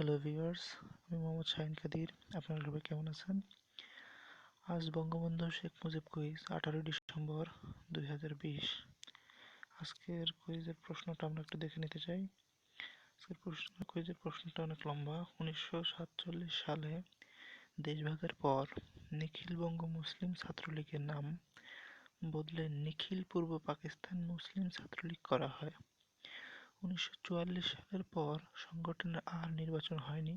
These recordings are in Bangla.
হ্যালো ভিউয়ার্স আমি মোহাম্মদ শাহিন কাদির। আপনারা সবাই কেমন আছেন? আজ বঙ্গবন্ধু শেখ মুজিব কুইজ, আঠারোই ডিসেম্বর দুই হাজার বিশ। আজকের কুইজের প্রশ্নটা আমরা একটু দেখে নিতে চাই। আজকের প্রশ্ন, কুইজের প্রশ্নটা অনেক লম্বা। উনিশশো সাতচল্লিশ সালে দেশভাগের পর নিখিল বঙ্গ মুসলিম ছাত্রলীগের নাম বদলে নিখিল পূর্ব পাকিস্তান মুসলিম ছাত্রলীগ করা হয়। উনিশশো চুয়াল্লিশ সালের পর সংগঠনের আর নির্বাচন হয়নি।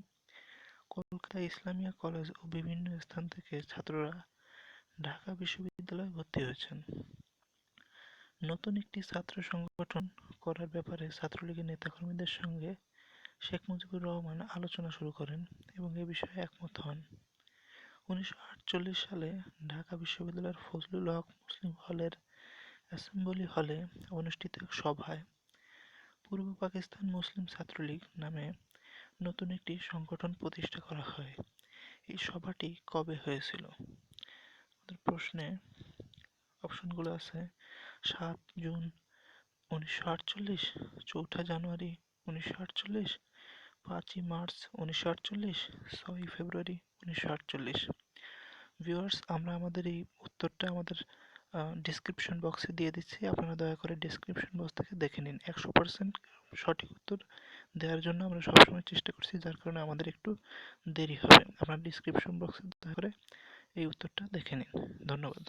কলকাতা ইসলামিয়া কলেজ ও বিভিন্ন স্থান থেকে ছাত্ররা ঢাকা বিশ্ববিদ্যালয়ে ভর্তি হয়েছেন। নতুন একটি ছাত্র সংগঠন করার ব্যাপারে ছাত্রলীগের নেতাকর্মীদের সঙ্গে শেখ মুজিবুর রহমান আলোচনা শুরু করেন এবং এ বিষয়ে একমত হন। উনিশশো আটচল্লিশ সালে ঢাকা বিশ্ববিদ্যালয়ের ফজলুল হক মুসলিম হলের অ্যাসেম্বলি হলে অনুষ্ঠিত এক সভায় পূর্ব পাকিস্তান মুসলিম ছাত্রলীগ নামে নতুন একটি সংগঠন প্রতিষ্ঠা করা হয়। এই সভাটি কবে হয়েছিল? প্রশ্নে অপশনগুলো আছে। সাত জুন উনিশশো আটচল্লিশ, চৌঠা জানুয়ারি উনিশশো আটচল্লিশ, পাঁচই মার্চ উনিশশো আটচল্লিশ, ছয়ই ফেব্রুয়ারি উনিশশো আটচল্লিশ। ভিউয়ার্স, আমরা আমাদের এই উত্তরটা আমাদের ডিসক্রিপশন বক্সে দিয়ে দিচ্ছি। আপনারা দয়া করে ডিসক্রিপশন বক্স থেকে দেখে নিন। একশো পার্সেন্ট সঠিক উত্তর দেওয়ার জন্য আমরা সবসময় চেষ্টা করছি, যার কারণে আমাদের একটু দেরি হবে। আপনার ডিসক্রিপশন বক্সে দয়া করে এই উত্তরটা দেখে নিন। ধন্যবাদ।